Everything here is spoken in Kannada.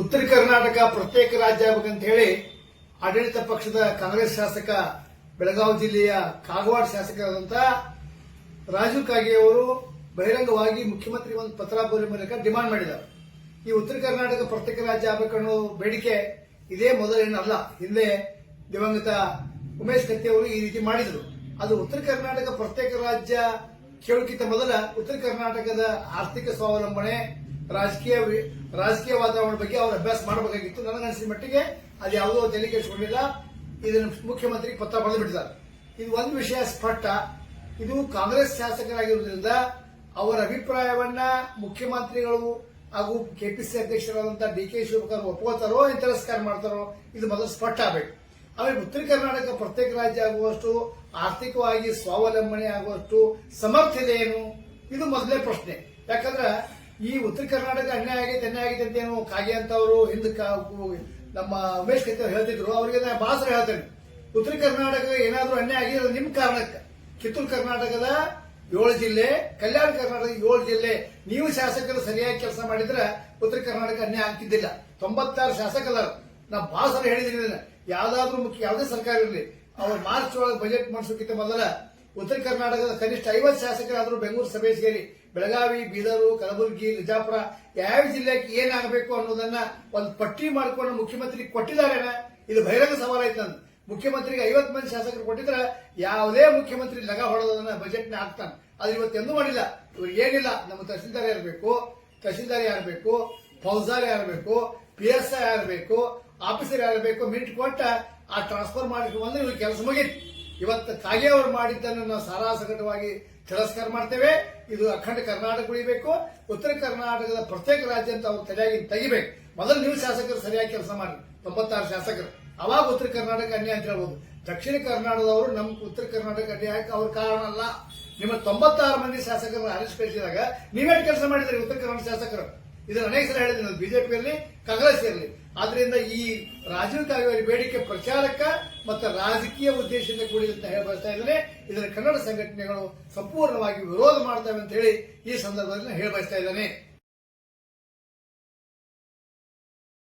ಉತ್ತರ ಕರ್ನಾಟಕ ಪ್ರತ್ಯೇಕ ರಾಜ್ಯ ಆಗಬೇಕಂತ ಹೇಳಿ ಆಡಳಿತ ಪಕ್ಷದ ಕಾಂಗ್ರೆಸ್ ಶಾಸಕ ಬೆಳಗಾವಿ ಜಿಲ್ಲೆಯ ಕಾಗವಾಡ ಶಾಸಕರಾದಂತ ರಾಜೀವ್ ಕಾಗೆ ಅವರು ಬಹಿರಂಗವಾಗಿ ಮುಖ್ಯಮಂತ್ರಿ ಒಂದು ಪತ್ರ ಬರೆಯುವ ಮೂಲಕ ಡಿಮಾಂಡ್ ಮಾಡಿದ್ದಾರೆ. ಈ ಉತ್ತರ ಕರ್ನಾಟಕ ಪ್ರತ್ಯೇಕ ರಾಜ್ಯ ಆಗಬೇಕನ್ನೋ ಬೇಡಿಕೆ ಇದೇ ಮೊದಲೇನಲ್ಲ ಹಿಂದೆ ದಿವಂಗತ ಉಮೇಶ್ ಕತ್ತಿ ಅವರು ಈ ರೀತಿ ಮಾಡಿದರು. ಅದು ಉತ್ತರ ಕರ್ನಾಟಕ ಪ್ರತ್ಯೇಕ ರಾಜ್ಯ ಕೇಳೋಕ್ಕಿಂತ ಮೊದಲ ಉತ್ತರ ಕರ್ನಾಟಕದ ಆರ್ಥಿಕ ಸ್ವಾವಲಂಬನೆ ರಾಜಕೀಯ ರಾಜಕೀಯ ವಾತಾವರಣ ಬಗ್ಗೆ ಅವರು ಅಭ್ಯಾಸ ಮಾಡಬೇಕಾಗಿತ್ತು. ನನಗನ್ಸಿದ ಮಟ್ಟಿಗೆ ಅದು ಯಾವುದೋ ತೆಲಿಗೆ ಕೆಡಿಸಿಕೊಂಡಿಲ್ಲ ಇದನ್ನು ಮುಖ್ಯಮಂತ್ರಿ ಪತ್ರ ಬರೆದು ಬಿಟ್ಟಿದ್ದಾರೆ. ಇದು ಒಂದು ವಿಷಯ ಸ್ಪಷ್ಟ. ಇದು ಕಾಂಗ್ರೆಸ್ ಶಾಸಕರಾಗಿರುವುದರಿಂದ ಅವರ ಅಭಿಪ್ರಾಯವನ್ನ ಮುಖ್ಯಮಂತ್ರಿಗಳು ಹಾಗೂ ಕೆಪಿಸಿ ಅಧ್ಯಕ್ಷರಾದಂತಹ ಡಿ ಕೆ ಶಿವಕುಮಾರ್ ಒಪ್ಕೋತಾರೋ, ತಿರಸ್ಕಾರ ಮಾಡ್ತಾರೋ, ಇದು ಮೊದಲು ಸ್ಪಷ್ಟ ಆಗಬೇಕು. ಆಮೇಲೆ ಉತ್ತರ ಕರ್ನಾಟಕ ಪ್ರತ್ಯೇಕ ರಾಜ್ಯ ಆಗುವಷ್ಟು, ಆರ್ಥಿಕವಾಗಿ ಸ್ವಾವಲಂಬನೆ ಆಗುವಷ್ಟು ಸಮರ್ಥತೆ ಏನು? ಇದು ಮೊದಲೇ ಪ್ರಶ್ನೆ. ಯಾಕಂದ್ರೆ ಈ ಉತ್ತರ ಕರ್ನಾಟಕ ಅನ್ಯಾಯ ಆಗೈತೆ ಅನ್ಯಾಯ ಆಗೈತೆ ಅಂತ ಏನು ಕಾಗೆ ಅಂತ ಅವರು ಹಿಂದಕ್ಕೆ ನಮ್ಮ ಉಮೇಶ್ ಕತ್ತಿ ಅವರು ಹೇಳ್ತಿದ್ರು. ಅವರಿಗೆ ನಾನು ಭಾಷಣ ಹೇಳ್ತೇನೆ. ಉತ್ತರ ಕರ್ನಾಟಕ ಏನಾದರೂ ಅನ್ಯಾಯ ಆಗಿರೋದು ನಿಮ್ ಕಾರಣಕ್ಕೆ. ಕಿತ್ತೂರು ಕರ್ನಾಟಕದ ಏಳು ಜಿಲ್ಲೆ, ಕಲ್ಯಾಣ ಕರ್ನಾಟಕ ಏಳು ಜಿಲ್ಲೆ. ನೀವು ಶಾಸಕರು ಸರಿಯಾಗಿ ಕೆಲಸ ಮಾಡಿದ್ರೆ ಉತ್ತರ ಕರ್ನಾಟಕ ಅನ್ಯಾಯ ಆಗ್ತಿದ್ದಿಲ್ಲ. ತೊಂಬತ್ತಾರು ಶಾಸಕರು. ನಾ ಬಾಸರ ಹೇಳಿದ್ದೀನಿ ಇದನ್ನ. ಮುಖ್ಯ ಯಾವುದೇ ಸರ್ಕಾರ ಇರಲಿ. ಅವ್ರು ಮಾರ್ಚ್ ಒಳಗೆ ಬಜೆಟ್ ಮಾಡಿಸೋಕ್ಕಿಂತ ಮೊದಲ ಉತ್ತರ ಕರ್ನಾಟಕದ ಕನಿಷ್ಠ ಐವತ್ತು ಶಾಸಕರಾದರೂ ಬೆಂಗಳೂರು ಸಭೆ ಸೇರಿ ಬೆಳಗಾವಿ, ಬೀದರು, ಕಲಬುರಗಿ ವಿಜಾಪುರ ಯಾವ ಜಿಲ್ಲೆಗೆ ಏನಾಗಬೇಕು ಅನ್ನೋದನ್ನ ಒಂದು ಪಟ್ಟಿ ಮಾಡಿಕೊಂಡು ಮುಖ್ಯಮಂತ್ರಿ ಕೊಟ್ಟಿದ್ದಾರೆ ಇದು ಬಹಿರಂಗ ಸವಾಲಾಯ್ತು ನಂದು. ಮುಖ್ಯಮಂತ್ರಿಗೆ ಐವತ್ತು ಮಂದಿ ಶಾಸಕರು ಕೊಟ್ಟಿದ್ರೆ ಯಾವುದೇ ಮುಖ್ಯಮಂತ್ರಿ ಲಗ ಹೊಡೋದನ್ನ ಬಜೆಟ್ನ ಹಾಕ್ತಾನೆ. ಅದು ಇವತ್ತೆಂದೂ ಮಾಡಿಲ್ಲ. ಇವ್ರು ಏನಿಲ್ಲ, ನಮ್ಮ ತಹಸೀಲ್ದಾರ್ ಇರಬೇಕು ತಹಸೀಲ್ದಾರ್ ಯಾರಬೇಕು ಫೌಜಾರ್ ಯಾರಬೇಕು ಪಿ ಎಸ್ ಐ ಯಾರಬೇಕು ಆಫೀಸರ್ ಯಾರಬೇಕು ಮಿನಿಟ್ ಕೊಟ್ಟ ಆ ಟ್ರಾನ್ಸ್ಫರ್ ಮಾಡಿದ್ರು ಅಂದ್ರೆ ಇವ್ರ ಕೆಲಸ ಮುಗೀತು. ಇವತ್ತು ಕಾಗೆ ಅವರು ಮಾಡಿದ್ದನ್ನು ನಾವು ಸಾರಾಸಗಟವಾಗಿ ತಿರಸ್ಕಾರ ಮಾಡ್ತೇವೆ. ಇದು ಅಖಂಡ ಕರ್ನಾಟಕ ಉಳಿಬೇಕು. ಉತ್ತರ ಕರ್ನಾಟಕದ ಪ್ರತ್ಯೇಕ ರಾಜ್ಯ ಅಂತ ಅವ್ರು ತಲೆಯಾಗಿ ತೆಗಿಬೇಕು. ಮೊದಲು ನೀವು ಶಾಸಕರು ಸರಿಯಾಗಿ ಕೆಲಸ ಮಾಡಿ. ತೊಂಬತ್ತಾರು ಶಾಸಕರು. ಅವಾಗ ಉತ್ತರ ಕರ್ನಾಟಕ ಅನ್ಯಾಯ ಅಂತ ಹೇಳ್ಬೋದು. ದಕ್ಷಿಣ ಕರ್ನಾಟಕದವರು ನಮ್ಮ ಉತ್ತರ ಕರ್ನಾಟಕ ಅನ್ಯಾಯಕ್ಕೆ ಅವ್ರ ಕಾರಣ ಅಲ್ಲ. ನಿಮ್ಮ ತೊಂಬತ್ತಾರು ಮಂದಿ ಶಾಸಕರನ್ನು ಅರೆಸ್ಟ್ ನೀವೇನು ಕೆಲಸ ಮಾಡಿದ್ರಿ ಉತ್ತರ ಕರ್ನಾಟಕ ಶಾಸಕರು? ಇದನ್ನ ಅನೇಕ ಸಲ ಹೇಳಿದ್ರೆ ಬಿಜೆಪಿ ಇರಲಿ ಕಾಂಗ್ರೆಸ್ ಇರಲಿ ಆದ್ರಿಂದ ಈ ರಾಜೀವ್ ಕಾವೇರಿ ಬೇಡಿಕೆ ಪ್ರಚಾರಕ ಮತ್ತು ರಾಜಕೀಯ ಉದ್ದೇಶದಿಂದ ಕೂಡಿದಂತ ಹೇಳಿ ಬರ್ತಾ ಇದರ ಕನ್ನಡ ಸಂಘಟನೆಗಳು ಸಂಪೂರ್ಣವಾಗಿ ವಿರೋಧ ಮಾಡ್ತವೆ ಅಂತ ಹೇಳಿ ಈ ಸಂದರ್ಭದಲ್ಲಿ ಹೇಳಿ ಬಯಸ್ತಾ ಇದ್ದೇನೆ.